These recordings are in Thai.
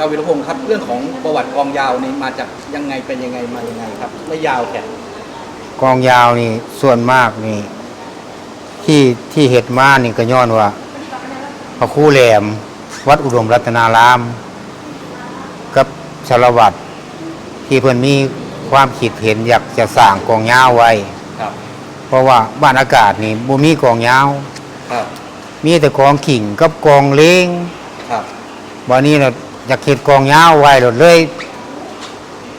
ตาวิรพงศ์ครับ เรื่องของประวัติกองยาวนี่มาจากยังไงเป็นยังไงมายังไงครับไม่ยาวแค่กองยาวนี่ส่วนมากนี่ ที่ที่เห็ดมานี่ก็ย้อนว่าพระครูแหลม วัดอุดมรัตนาราม กับชลวัตรที่เพิ่นมีความคิดเห็นอยากจะสร้างกองยาวไว้ ครับ เพราะว่าบ้านอากาศนี่บ่มีกองยาวครับ มีแต่กองกิ่งกับกองเล้งครับ วันนี้เรา อยากเห็ดกองยาวไว้เราเลย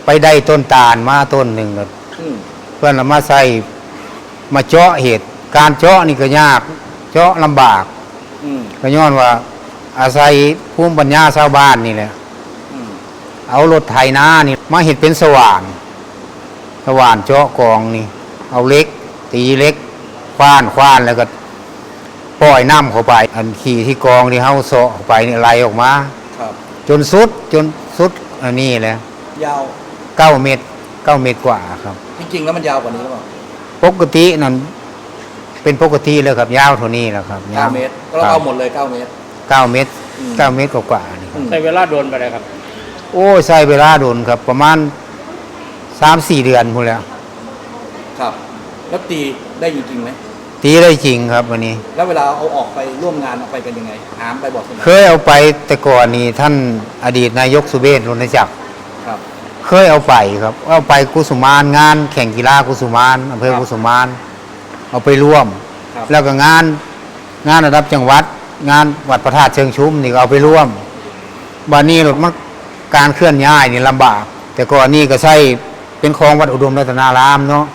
ไปได้ต้นตาลมาต้นหนึ่งแล้วอืมเพื่อนเรามาใส่มาเจาะเห็ดการเจาะนี่ก็ยาก เจาะลำบากอืมก็ย้อนว่า อาศัยภูมิปัญญาชาวบ้านนี่แหละ อืมเอารถไถนานี่มาเห็ดเป็นสว่าน สว่านเจาะกองนี่ เอาเล็ก ตีเล็กคว้านคว้านแล้วก็ปล่อยน้ำเข้าไป อันขี่ที่กองที่เฮาเสาะเข้าไปนี่ไหลออกมาครับ จนสุดจนสุดอันนี้แหละยาวเก้าเมตรเก้าเมตรกว่าครับ จริงๆแล้วมันยาวกว่านี้หรือเปล่าปกตินั่นเป็นปกติเลยครับ ยาวเท่านี้แหละครับเก้าเมตรเราเอาหมดเลยเก้าเมตรเก้าเมตรอืมเก้าเมตรกว่าๆนี่ครับอืมใช้เวลาโดนไปเลยครับ โอ้ยใช้เวลาโดนครับ ประมาณสามสี่เดือนพูดแล้วครับ แล้วตีได้จริงๆไหม ตีได้จริงครับวันนี้ แล้วเวลาเอาออกไปร่วมงานเอาไปกันยังไงหามไปบอกคนไหนเคยเอาไปแต่ก่อนนี่ท่านอดีตนายกสุเบศรุนจักรครับ เคยเอาไปครับ เอาไปกุสุมานงาน แข่งกีฬากุสุมานอำเภอครับกุสุมาน เอาไปร่วม ครับ แล้วก็งานงานระดับจังหวัด งานวัดพระธาตุเชิงชุมนี่ก็เอาไปร่วมบานนี้รถมันการเคลื่อนย้ายนี่ลำบาก แต่ก่อนนี่ก็ใช้เป็นของวัดอุดมรัตนารามเนาะ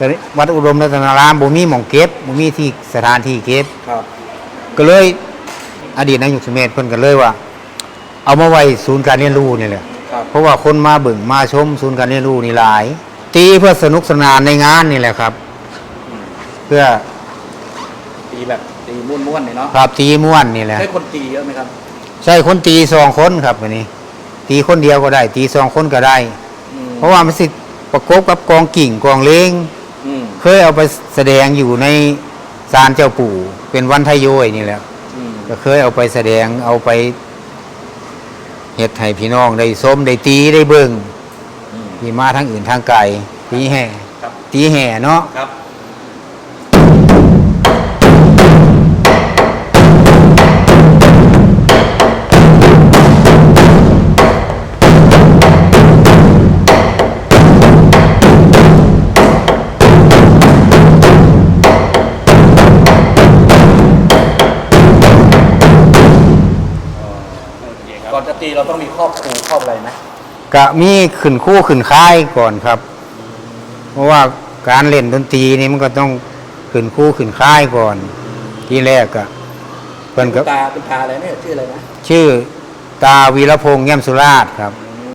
แต่วัดอุดมรัตนารามบ่มีหม่องเก็บบ่มีที่สถานที่เก็บ ครับก็เลยอดีตนายกสมเมธเพิ่นก็เลยว่า เอามาไว้ศูนย์การเรียนรู้นี่แหละครับเพราะว่าคนมาเบิ่งมาชมศูนย์การเรียนรู้นี่หลาย ตีเพื่อสนุกสนานในงานนี่แหละครับ เพื่อตีแบบตีม้วนๆเนี่ยเนาะครับตีม่วนนี่แหละ ใช้คนตีเยอะไหมครับ ใช่คนตีสองคนครับวันนี้ ตีคนเดียวก็ได้ ตีสองคนก็ได้ อืมเพราะว่ามันสิประกบกับกองกิ่งกองเล้งอืม เคยเอาไปแสดงอยู่ในศาลเจ้าปู่ เป็นวันทยโยยนี่แหละอืมก็เคยเอาไปแสดงเอาไปเฮ็ดให้พี่น้องได้ส้มได้ตีได้เบิ่งอืมที่มาทางอื่นทางไกลตีแห่ครับตีแห่เนาะ ก่อรับนจะตีเราต้องมีครอบครูครอบอะไรไหมกะมีขึ้นคู่ขึ้นค่ายก่อนครับ เพราะว่าการเล่นดนตรีนี่มันก็ต้องขึ้นคู่ขึ้นค่ายก่อน ที่แรกก็เพิ่นก็ตาเป็นตาอะไรเนี่ยชื่ออะไรนะชื่อตาวีรพงษ์แย้มสุราชครับอื